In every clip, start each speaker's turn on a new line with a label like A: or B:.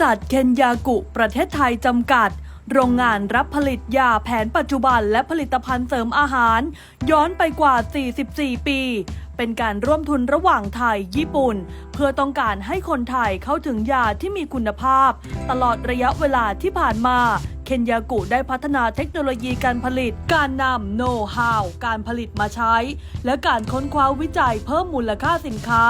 A: ษัทเคนยากุ ประเทศไทยจำกัด โรงงานรับผลิตยาแผนปัจจุบันและผลิตภัณฑ์เสริมอาหาร ย้อนไปกว่า 44 ปี เป็นการร่วมทุนระหว่างไทย ญี่ปุ่น เพื่อต้องการให้คนไทยเข้าถึงยาที่มีคุณภาพ ตลอดระยะเวลาที่ผ่านมาเคนยากุได้พัฒนาเทคโนโลยีการผลิต การนำโน้ตฮาว การผลิตมาใช้ และการค้นคว้าวิจัยเพิ่มมูลค่าสินค้า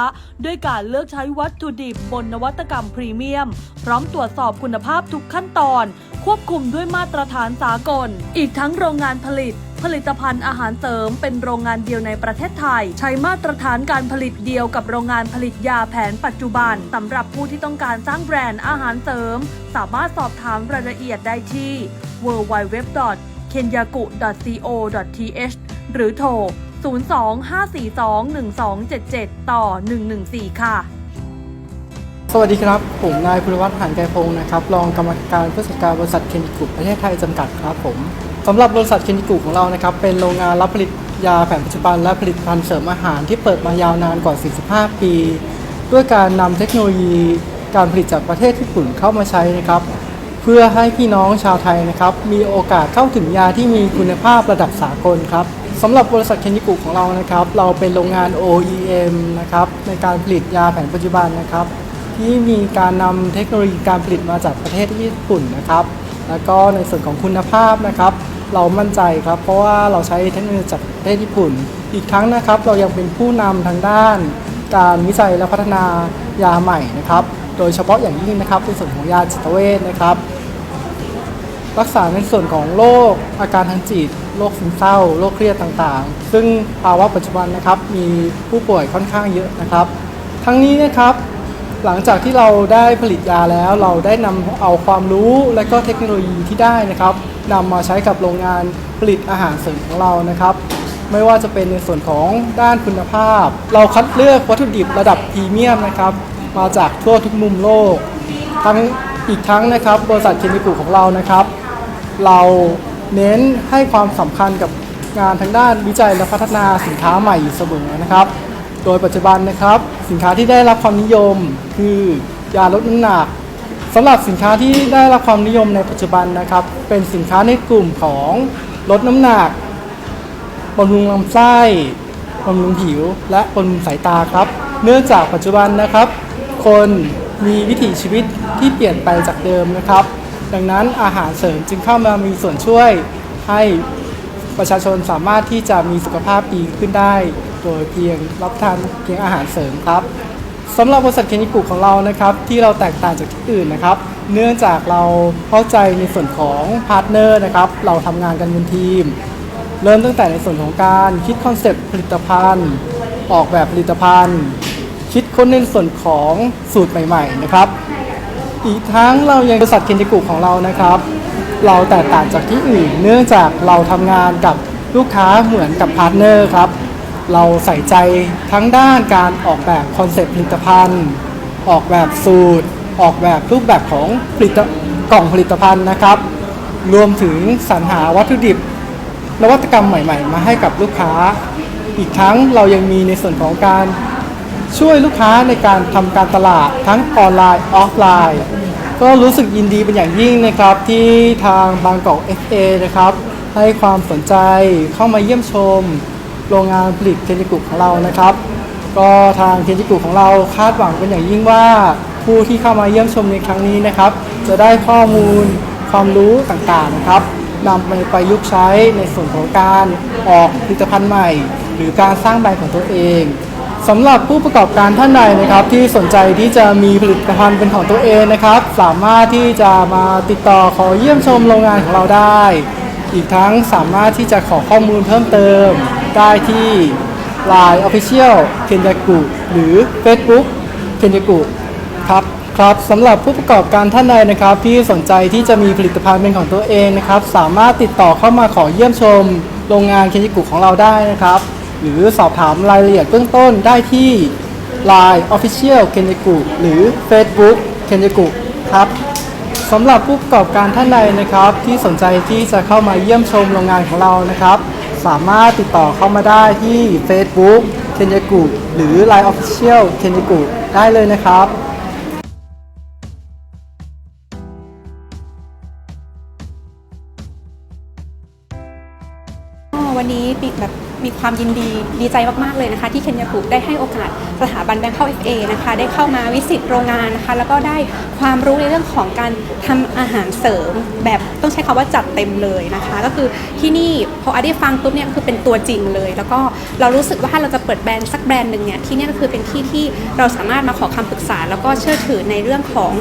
A: ด้วยการเลือกใช้วัตถุดิบบนนวัตกรรมพรีเมียม พร้อมตรวจสอบคุณภาพทุกขั้นตอน ควบคุมด้วยมาตรฐานสากล อีกทั้งโรงงานผลิต ผลิตภัณฑ์อาหารเสริมเป็นโรงงานเดียวในประเทศไทย ใช้มาตรฐานการผลิตเดียวกับโรงงานผลิตยาแผนปัจจุบันสำหรับผู้ที่ต้องการสร้างแบรนด์อาหารเสริม สามารถสอบถามรายละเอียดได้ที่ www.kenyaku.co.th หรือโทร 025421277 ต่อ 114 ค่ะ
B: วัสดีครับ ผมนายภูรวัฒน์หานไกรพงศ์นะครับ รองกรรมการผู้จัดการบริษัทเคนิกุประเทศไทยจำกัดครับผมสำหรับบริษัทเคนิกุของเรานะครับ เป็นโรงงานรับผลิตยาแผนปัจจุบันและผลิตภัณฑ์เสริมอาหารที่เปิดมายาวนานกว่า 45 ปี ด้วยการนำเทคโนโลยี การผลิตจากประเทศญี่ปุ่นเข้ามาใช้นะครับ เพื่อให้พี่น้องชาวไทยนะครับ มีโอกาสเข้าถึงยาที่มีคุณภาพระดับสากลครับสำหรับบริษัทเคนิกุของเรานะครับ เราเป็นโรงงาน OEM นะครับในการผลิตยาแผนปัจจุบันนะครับ ที่มีการนำเทคโนโลยีการผลิตมาจากประเทศญี่ปุ่นนะครับ แล้วก็ในส่วนของคุณภาพนะครับ เรามั่นใจครับเพราะว่าเราใช้เทคโนโลยีจากประเทศญี่ปุ่น อีกทั้งนะครับ เรายังเป็นผู้นำทางด้าน การวิจัยและพัฒนายาใหม่นะครับ โดยเฉพาะอย่างยิ่งนะครับในส่วนของยาจิตเวชนะครับ รักษาในส่วนของโรคอาการทางจิตโรคซึมเศร้าโรคเครียดต่างๆ ซึ่งภาวะปัจจุบันนะครับมีผู้ป่วยค่อนข้างเยอะนะครับ ทั้งนี้นะครับ หลังจากที่เราได้ผลิตยาแล้วเราได้นำเอาความรู้และก็เทคโนโลยีที่ได้นะครับนำมาใช้กับโรงงานผลิตอาหารเสริมของเรานะครับ ไม่ว่าจะเป็นในส่วนของด้านคุณภาพ เราคัดเลือกวัตถุดิบระดับพรีเมียมนะครับ มาจากทั่วทุกมุมโลก ทั้งอีกทั้งนะครับบริษัทเคมิกุของเรานะครับ เราเน้นให้ความสำคัญกับงานทางด้านวิจัยและพัฒนาสินค้าใหม่อยู่เสมอนะครับ โดยปัจจุบันนะครับ สินค้าที่ได้รับความนิยม คือยาลดน้ำหนักสำหรับสินค้าที่ได้รับความนิยมในปัจจุบันนะครับ เป็นสินค้าในกลุ่มของลดน้ำหนักบำรุงลำไส้บำรุงผิว และบำรุงสายตาครับ เนื่องจากปัจจุบันนะครับ คนมีวิถีชีวิตที่เปลี่ยนไปจากเดิมนะครับ ดังนั้นอาหารเสริมจึงเข้ามามีส่วนช่วยให้ประชาชนสามารถที่จะมีสุขภาพดีขึ้นได้ โดยเพียงรับทานเพียงอาหารเสริมครับสำหรับบริษัทเคนิกุของเรานะครับ ที่เราแตกต่างจากที่อื่นนะครับ เนื่องจากเราเข้าใจในส่วนของพาร์ทเนอร์นะครับ เราทำงานกันเป็นทีม เริ่มตั้งแต่ในส่วนของการคิดคอนเซปต์ผลิตภัณฑ์ ออกแบบผลิตภัณฑ์ คิดค้นในส่วนของสูตรใหม่ ๆ นะครับ อีกทั้งเรายังบริษัทเคนิกุของเรานะครับ เราแตกต่างจากที่อื่น เนื่องจากเราทำงานกับลูกค้าเหมือนกับพาร์ทเนอร์ครับ เราใส่ใจทั้งด้านการออกแบบคอนเซปต์ผลิตภัณฑ์ ออกแบบสูตร ออกแบบรูปแบบของผลิตกล่องผลิตภัณฑ์นะครับ รวมถึงสรรหาวัตถุดิบ นวัตกรรมใหม่ ๆ มาให้กับลูกค้า อีกทั้งเรายังมีในส่วนของการช่วยลูกค้าในการทำการตลาดทั้งออนไลน์ออฟไลน์ ก็รู้สึกยินดีเป็นอย่างยิ่งนะครับ ที่ทางบางกอก FA นะครับ ให้ความสนใจเข้ามาเยี่ยมชม โรงงานผลิตเคนิกุของเรานะครับ ก็ทางเคนิกุของเราคาดหวังเป็นอย่างยิ่งว่าผู้ที่เข้ามาเยี่ยมชมในครั้งนี้นะครับ จะได้ข้อมูลความรู้ต่างๆนะครับนำไปประยุกต์ใช้ในส่วนของการออกผลิตภัณฑ์ใหม่ หรือการสร้างแบรนด์ของตัวเองสำหรับผู้ประกอบการท่านใดนะครับ ที่สนใจที่จะมีผลิตภัณฑ์เป็นของตัวเองนะครับ สามารถที่จะมาติดต่อขอเยี่ยมชมโรงงานของเราได้ อีกทั้งสามารถที่จะขอข้อมูลเพิ่มเติม ได้ที่ Line Official เคนยากุหรือ Facebook เคนยากุครับครับสำหรับผู้ประกอบการท่านใดนะครับ ที่สนใจที่จะมีผลิตภัณฑ์เป็นของตัวเองนะครับ สามารถติดต่อเข้ามาขอเยี่ยมชม โรงงานเคนจิกุของเราได้นะครับ หรือสอบถามรายละเอียดเบื้องต้นได้ที่ Line Official เคนจิกุหรือ Facebook เคนจิกุครับสำหรับผู้ประกอบการท่านใดนะครับ ที่สนใจที่จะเข้ามาเยี่ยมชมโรงงานของเรานะครับ สามารถติดต่อเข้ามาได้ที่ Facebook เคนยากุหรือ Line Official เคนยากุได้เลยนะครับ
C: วันนี้ปิดแบบ มีความยินดีดีใจมาก ๆ เลยนะคะ ที่เคนยากุได้ให้โอกาสสถาบันแบงค์เข้า FA นะคะได้เข้ามาวิสิตโรงงานนะคะ แล้วก็ได้ความรู้ในเรื่องของการทำอาหารเสริม แบบต้องใช้คำว่าจัดเต็มเลยนะคะ ก็คือที่นี่พออาได้ฟังปุ๊บเนี่ยคือเป็นตัวจริงเลย แล้วก็เรารู้สึกว่าถ้าเราจะเปิดแบรนด์สักแบรนด์หนึ่งเนี่ยที่นี่ก็คือเป็นที่ที่เราสามารถมาขอคำปรึกษา แล้วก็เชื่อถือในเรื่องของ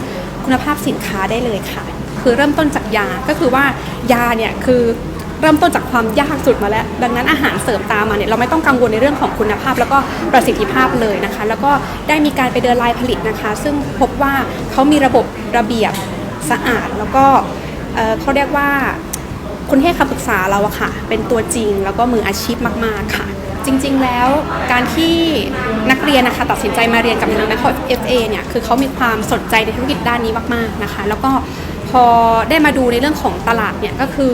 C: คุณภาพสินค้าได้เลยค่ะ คือเริ่มต้นจากยาก็คือว่ายาเนี่ยคือ เริ่มต้นจากความยากสุดมาแล้ว ดังนั้นอาหารเสริมตามมาเนี่ยเราไม่ต้องกังวลในเรื่องของคุณภาพ แล้วก็ประสิทธิภาพเลยนะคะ แล้วก็ได้มีการไปเดินลายผลิตนะคะ ซึ่งพบว่าเขามีระบบระเบียบสะอาด แล้วก็เเขาเรียกว่าคนให้คำปรึกษาเราอะค่ะ เป็นตัวจริงแล้วก็มืออาชีพมากๆค่ะ จริง ๆ แล้วการที่นักเรียนนะคะตัดสินใจมาเรียนกับทาง Bangkok FA เนี่ยคือเขามีความสนใจในธุรกิจด้านนี้มากๆนะคะ แล้วก็พอได้มาดูในเรื่องของตลาดเนี่ยก็คือ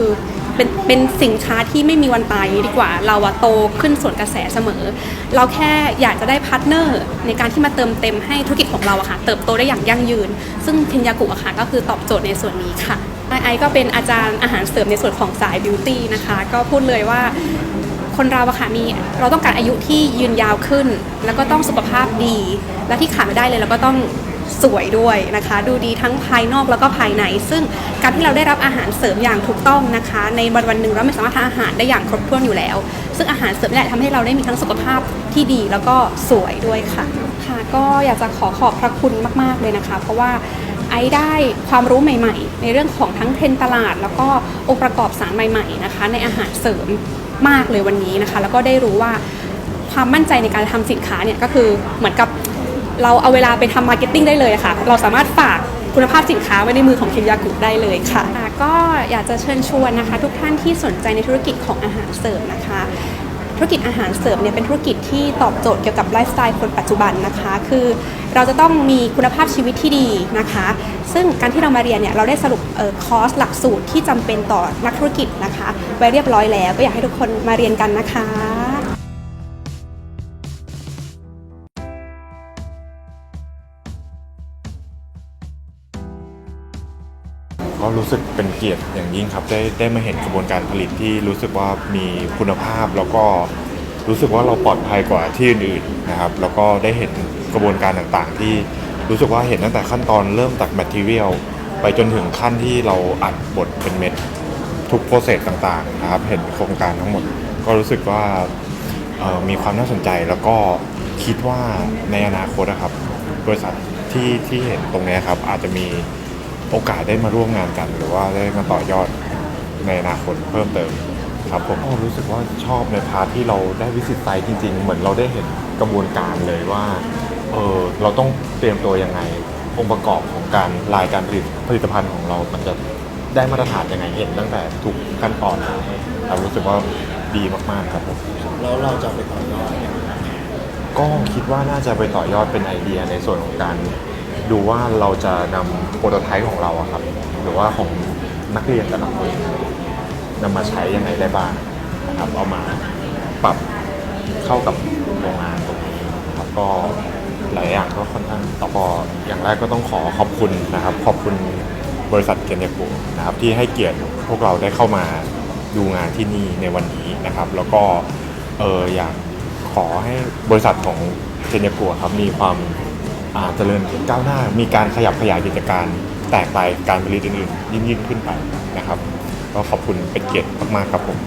C: เป็นเป็นสินค้าที่ไม่มีวันตายดีกว่า เราอะโตขึ้นส่วนกระแสเสมอ เราแค่อยากจะได้พาร์ทเนอร์ในการที่มาเติมเต็มให้ธุรกิจของเราอะค่ะ เติบโตได้อย่างยั่งยืน ซึ่งเทนยากุอะค่ะก็คือตอบโจทย์ในส่วนนี้ค่ะไอก็เป็นอาจารย์อาหารเสริมในส่วนของสายบิวตี้นะคะ ก็พูดเลยว่าคนเราอะค่ะมีเราต้องการอายุที่ยืนยาวขึ้น แล้วก็ต้องสุขภาพดี และที่ขาดไม่ได้เลยเราก็ต้อง สวยด้วยนะคะ ดูดีทั้งภายนอกแล้วก็ภายใน ซึ่งการที่เราได้รับอาหารเสริมอย่างถูกต้องนะคะ ในวันวันหนึ่งเราไม่สามารถทานอาหารได้อย่างครบถ้วนอยู่แล้ว ซึ่งอาหารเสริมนี่แหละทำให้เราได้มีทั้งสุขภาพที่ดีแล้วก็สวยด้วยค่ะค่ะ ก็อยากจะขอขอบพระคุณมาก ๆเลยนะคะ เพราะว่าไอได้ความรู้ใหม่ ๆ ในเรื่องของทั้งเทรนตลาด แล้วก็องค์ประกอบสารใหม่ๆนะคะ ในอาหารเสริมมากเลยวันนี้นะคะ แล้วก็ได้รู้ว่าความมั่นใจในการทำสินค้าเนี่ยก็คือเหมือนกับ เราเอาเวลาไปทำมาร์เก็ตติ้งได้เลยค่ะ เราสามารถฝากคุณภาพสินค้าไว้ในมือของเคนยากุได้เลยค่ะ ค่ะก็อยากจะเชิญชวนนะคะ ทุกท่านที่สนใจในธุรกิจของอาหารเสริมนะคะ ธุรกิจอาหารเสริมเนี่ยเป็นธุรกิจที่ตอบโจทย์เกี่ยวกับไลฟ์สไตล์คนปัจจุบันนะคะ คือเราจะต้องมีคุณภาพชีวิตที่ดีนะคะ ซึ่งการที่เรามาเรียนเนี่ยเราได้สรุปออคอร์สหลักสูตรที่จำเป็นต่อนักธุรกิจนะคะ ไว้เรียบร้อยแล้วก็อยากให้ทุกคนมาเรียนกันนะคะ
D: ก็รู้สึกเป็นเกียรติอย่างยิ่งครับ ได้ได้มาเห็นกระบวนการผลิตที่รู้สึกว่ามีคุณภาพแล้วก็รู้สึกว่าเราปลอดภัยกว่าที่อื่นๆนะครับ แล้วก็ได้เห็นกระบวนการต่างๆ ที่รู้สึกว่าเห็นตั้งแต่ขั้นตอนเริ่มจากแมทเทียลไปจนถึงขั้นที่เราอัดบดเป็นเม็ดทุกโปรเซสต่างๆนะครับ เห็นโครงการทั้งหมด ก็รู้สึกว่ามีความน่าสนใจแล้วก็คิดว่าในอนาคตนะครับ บริษัทที่ที่เห็นตรงนี้ครับอาจจะมี โอกาสได้มาร่วมงานกัน หรือว่าได้มาต่อยอดในอนาคตเพิ่มเติมครับผมก็รู้สึกว่าชอบในพาร์ทที่เราได้วิสิตไซต์จริง ๆ เหมือนเราได้เห็นกระบวนการเลยว่าเออเราต้องเตรียมตัวยังไง องค์ประกอบของการรายการผลิตผลิตภัณฑ์ของเรา มันจะได้มาตรฐานยังไงเห็นตั้งแต่ทุกขั้นตอนเรารู้สึกว่าดีมากๆครับผม
E: แล้วเราจะไปต่อยอดเนี่ย
D: ก็คิดว่าน่าจะไปต่อยอดเป็นไอเดียในส่วนของการ ดูว่าเราจะนำโปรโตไทป์ของเราอะครับ หรือว่าของนักเรียนแต่ละคนนำมาใช้ยังไงได้บ้างนะครับ เอามาปรับเข้ากับโรงงานตรงนี้ครับก็หลายอย่างก็ค่อนข้างต่อพออย่างแรกก็ต้องขอขอบคุณนะครับ ขอบคุณบริษัทเกนเนปุนะครับที่ให้เกียรติพวกเราได้เข้ามาดูงานที่นี่ในวันนี้นะครับ แล้วก็เอออยากขอให้บริษัทของเกนเนปุครับมีความ เจริญก้าวหน้า มีการขยับขยายกิจการแตกไปการผลิตอื่นๆยิ่งยิ่งขึ้นไปนะครับ ก็ขอบคุณเป็นเกียรติมากๆครับผม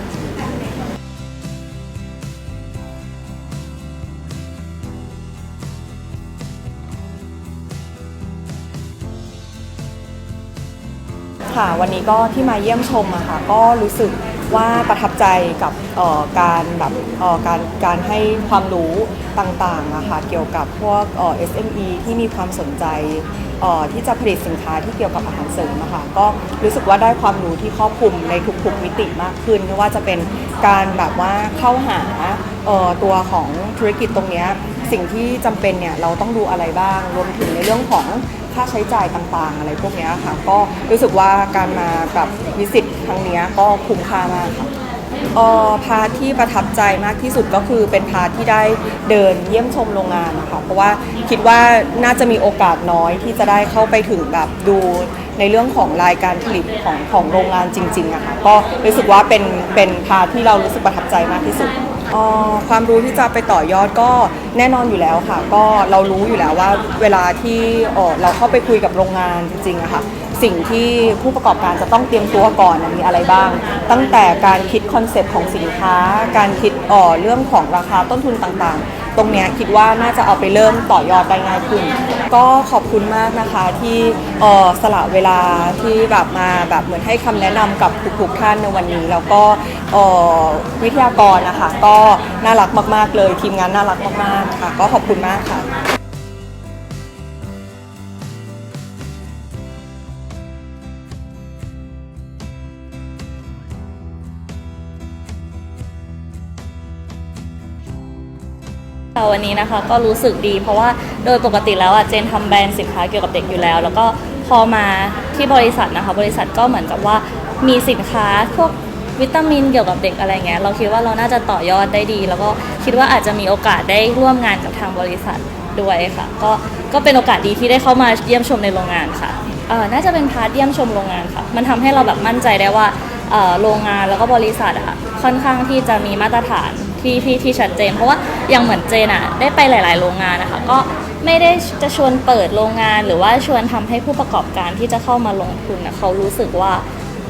F: ค่ะวันนี้ก็ที่มาเยี่ยมชมอะค่ะก็รู้สึก ว่าประทับใจกับออการแบบออการการให้ความรู้ต่างๆอะค่ะเกี่ยวกับพวกเอ่อ SME ที่มีความสนใจออที่จะผลิตสินค้าที่เกี่ยวกับอาหารเสริมอะค่ะก็รู้สึกว่าได้ความรู้ที่ครอบคลุมในทุกๆมิติมากขึ้นไม่ว่าจะเป็นการแบบว่าเข้าหาออตัวของธุรกิจตรงนี้สิ่งที่จำเป็นเนี่ยเราต้องดูอะไรบ้าง รวมถึงในเรื่องของค่าใช้จ่ายต่างๆ อะไรพวกนี้ค่ะก็รู้สึกว่าการมากับวิสิต ครั้งเนี้ยก็คุ้มค่ามากค่ะออพาร์ทที่ประทับใจมากที่สุดก็คือเป็นพาร์ทที่ได้เดินเยี่ยมชมโรงงานนะคะเพราะว่าคิดว่าน่าจะมีโอกาสน้อยที่จะได้เข้าไปถึงแบบดูในเรื่องของรายการผลิตของของโรงงานจริงๆอะค่ะก็รู้สึกว่าเป็นเป็นพาร์ทที่เรารู้สึกประทับใจมากที่สุดออความรู้ที่จะไปต่อยอดก็แน่นอนอยู่แล้วค่ะ ก็เรารู้อยู่แล้วว่าเวลาที่เออเราเข้าไปคุยกับโรงงานจริงๆอะค่ะ สิ่งที่ผู้ประกอบการจะต้องเตรียมตัวก่อนมีอะไรบ้าง ตั้งแต่การคิดคอนเซปต์ของสินค้า การคิดอ่อเรื่องของราคาต้นทุนต่างๆ ตรงนี้คิดว่าน่าจะเอาไปเริ่มต่อยอดได้ง่ายขึ้น ก็ขอบคุณมากนะคะที่อ่อสละเวลาที่แบบมาแบบเหมือนให้คำแนะนำกับทุกๆท่านในวันนี้ แล้วก็อ่อวิทยากรนะคะ ก็น่ารักมากๆเลย ทีมงานน่ารักมากๆค่ะ ก็ขอบคุณมากค่ะ
G: ค่ะวันนี้นะคะก็รู้สึกดีเพราะว่าโดยปกติแล้วอะเจนทำแบรนด์สินค้าเกี่ยวกับเด็กอยู่แล้ว แล้วก็พอมาที่บริษัทนะคะ บริษัทก็เหมือนกับว่ามีสินค้าพวกวิตามินเกี่ยวกับเด็กอะไรเงี้ยเราคิดว่าเราน่าจะต่อยอดได้ดี แล้วก็คิดว่าอาจจะมีโอกาสได้ร่วมงานกับทางบริษัทด้วยค่ะ ก็ก็เป็นโอกาสดีที่ได้เข้ามาเยี่ยมชมในโรงงานค่ะเอ่อน่าจะเป็นพาร์ทเยี่ยมชมโรงงานค่ะ มันทำให้เราแบบมั่นใจได้ว่าเอ่อโรงงานแล้วก็บริษัทอะค่ะค่อนข้างที่จะมีมาตรฐาน ที่ที่ที่ชัดเจน เพราะว่าอย่างเหมือนเจนอะได้ไปหลาย ๆ โรงงานนะคะก็ไม่ได้จะชวนเปิดโรงงานหรือว่าชวนทำให้ผู้ประกอบการที่จะเข้ามาลงทุนนะเขารู้สึกว่า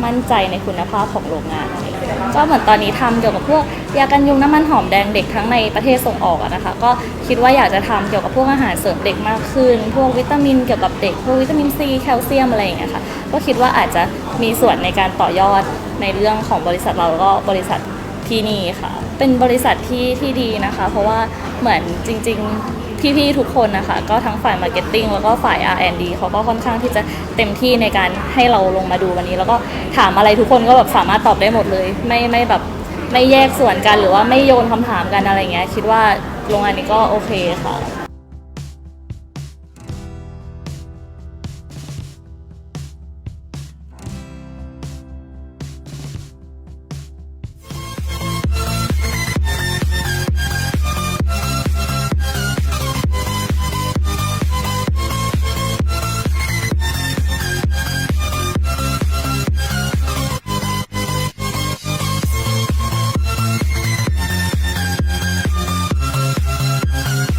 G: มั่นใจในคุณภาพของโรงงานอะไรอย่างเงี้ยก็เหมือนตอนนี้ทำเกี่ยวกับพวกยากันยุงน้ำมันหอมแดงเด็กทั้งในประเทศส่งออกนะคะ ก็คิดว่าอยากจะทำเกี่ยวกับพวกอาหารเสริมเด็กมากขึ้น พวกวิตามินเกี่ยวกับเด็กพวกวิตามินซีแคลเซียมอะไรอย่างเงี้ยค่ะก็คิดว่าอาจจะมีส่วนในการต่อยอดในเรื่องของบริษัทเราแล้วก็บริษัทที่นี่ค่ะ เป็นบริษัทที่ที่ดีนะคะ เพราะว่าเหมือนจริง ๆ พี่ๆทุกคนนะคะ ก็ทั้งฝ่ายมาร์เก็ตติ้งแล้วก็ฝ่าย R&D เขาก็ค่อนข้างที่จะเต็มที่ในการให้เราลงมาดูวันนี้ แล้วก็ถามอะไรทุกคนก็แบบสามารถตอบได้หมดเลย ไม่ไม่แบบไม่แยกส่วนกันหรือว่าไม่โยนคำถามกันอะไรเงี้ยคิดว่าโรงงานนี้ก็โอเคค่ะ